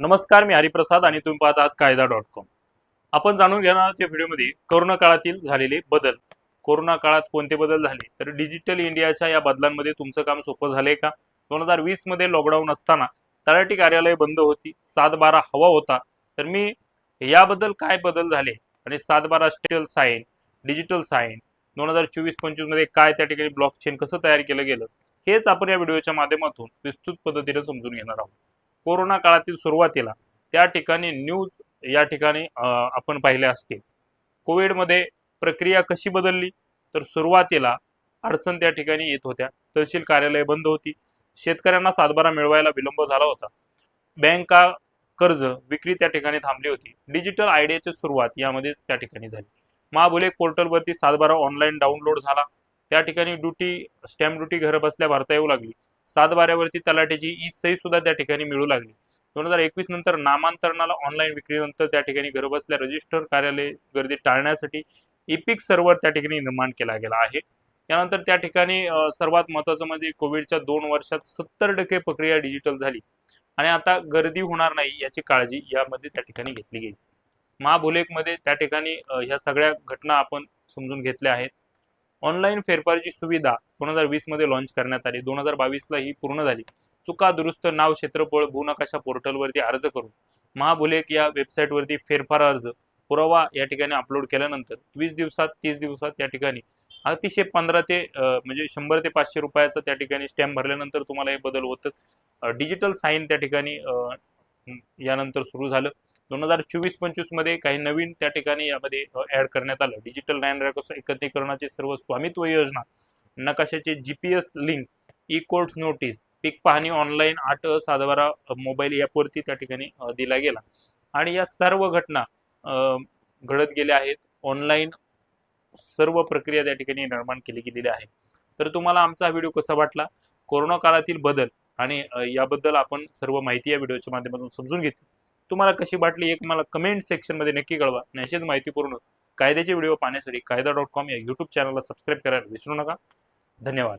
नमस्कार मी हरिप्रसाद आणि तुम्ही पाहत आहात कायदा डॉट कॉम. आपण जाणून घेणार आहोत या व्हिडिओमध्ये कोरोना काळातील झालेले बदल. कोरोना काळात कोणते बदल झाले? तर डिजिटल इंडियाच्या या बदलांमध्ये तुमचं काम सोपं झालंय का? दोन हजार वीसमध्ये लॉकडाऊन असताना तलाठी कार्यालय बंद होती सात बारा हवा होता. तर मी याबद्दल काय बदल झाले? आणि सात बारा स्टेल साईन डिजिटल साईन दोन हजार चोवीस पंचवीसमध्ये काय त्या ठिकाणी ब्लॉक चेन कसं तयार केलं गेलं? हेच आपण या व्हिडिओच्या माध्यमातून विस्तृत पद्धतीने समजून घेणार आहोत. कोरोना काळातील सुरुवातीला त्या ठिकाणी न्यूज या ठिकाणी आपण पाहिल्या असतील कोविडमध्ये प्रक्रिया कशी बदलली? तर सुरुवातीला अडचण त्या ठिकाणी येत होत्या. तहसील कार्यालय बंद होती. शेतकऱ्यांना सातबारा मिळवायला विलंब झाला होता. बँका कर्ज विक्री त्या ठिकाणी थांबली होती. डिजिटल आयडियाची सुरुवात यामध्येच त्या ठिकाणी झाली. महाबुले पोर्टलवरती सातबारा ऑनलाईन डाउनलोड झाला. त्या ठिकाणी ड्युटी स्टॅम्प ड्युटी घर बसल्या भरता येऊ लागली. सात बाऱ्यावरती तलाठ्याची ई सही सुद्धा त्या ठिकाणी मिळू लागली. दोन हजार एकवीस नंतर नामांतरणाला ऑनलाईन विक्रीनंतर त्या ठिकाणी घरबसल्या रजिस्टर कार्यालय गर्दी टाळण्यासाठी इपिक सर्व्हर त्या ठिकाणी निर्माण केला गेला आहे. त्यानंतर त्या ठिकाणी सर्वात महत्त्वाचं म्हणजे कोविडच्या दोन वर्षात सत्तर टक्के प्रक्रिया डिजिटल झाली. आणि आता गर्दी होणार नाही याची काळजी यामध्ये त्या ठिकाणी घेतली गेली. महाभुलेकमध्ये त्या ठिकाणी ह्या सगळ्या घटना आपण समजून घेतल्या आहेत. ऑनलाईन फेरफारची सुविधा दोन हजार वीसमध्ये लॉन्च करण्यात आली. दोन हजार बावीसला ही पूर्ण झाली. चुका दुरुस्त नाव क्षेत्रफळ भूनकाशा पोर्टलवरती अर्ज करून महाभुलेख या वेबसाईटवरती फेरफार अर्ज पुरावा या ठिकाणी अपलोड केल्यानंतर वीस दिवसात तीस दिवसात त्या ठिकाणी अतिशय पंधरा ते म्हणजे शंभर ते पाचशे रुपयाचा त्या ठिकाणी स्टॅम्प भरल्यानंतर तुम्हाला हे बदल होतं. डिजिटल साईन त्या ठिकाणी यानंतर सुरू झालं. दोन हजार चोवीस पंचवीसमध्ये काही नवीन त्या ठिकाणी यामध्ये ऍड करण्यात आलं. डिजिटल लँड रेकॉर्ड एकत्रीकरणाचे सर्व स्वामित्व योजना नकाशाचे GPS link e court notice पीक पाहणी ऑनलाईन आठ सातबारा मोबाईल ॲपवरती त्या ठिकाणी दिला गेला. आणि या सर्व घटना घडत गेल्या आहेत. ऑनलाईन सर्व प्रक्रिया त्या ठिकाणी निर्माण केली गेलेली आहे. तर तुम्हाला आमचा व्हिडिओ कसा वाटला? कोरोना काळातील बदल आणि याबद्दल आपण सर्व माहिती या व्हिडिओच्या माध्यमातून समजून घेतली. तुम्हाला कशी वाटली एक मला कमेंट सेक्शनमध्ये नक्की कळवा. आणि अशीच माहितीपूर्ण कायद्याचे व्हिडिओ पाहण्यासाठी कायदा डॉट कॉम या यूट्यूब चॅनलला सबस्क्राईब करायला विसरू नका. धन्यवाद.